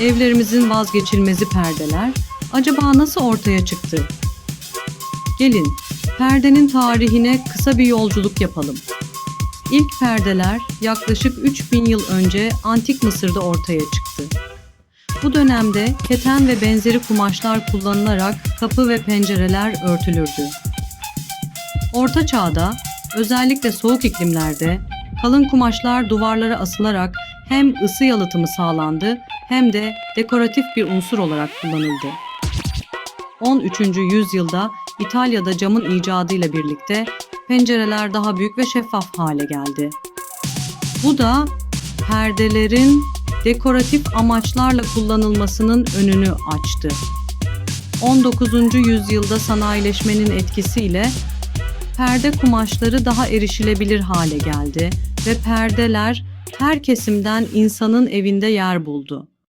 Evlerimizin vazgeçilmezi perdeler acaba nasıl ortaya çıktı? Gelin, perdenin tarihine kısa bir yolculuk yapalım. İlk perdeler yaklaşık 3000 yıl önce Antik Mısır'da ortaya çıktı. Bu dönemde keten ve benzeri kumaşlar kullanılarak kapı ve pencereler örtülürdü. Orta Çağ'da özellikle soğuk iklimlerde kalın kumaşlar duvarlara asılarak hem ısı yalıtımı sağlandı hem de dekoratif bir unsur olarak kullanıldı. 13. yüzyılda İtalya'da camın icadıyla birlikte pencereler daha büyük ve şeffaf hale geldi. Bu da perdelerin dekoratif amaçlarla kullanılmasının önünü açtı. 19. yüzyılda sanayileşmenin etkisiyle perde kumaşları daha erişilebilir hale geldi ve perdeler her kesimden insanın evinde yer buldu.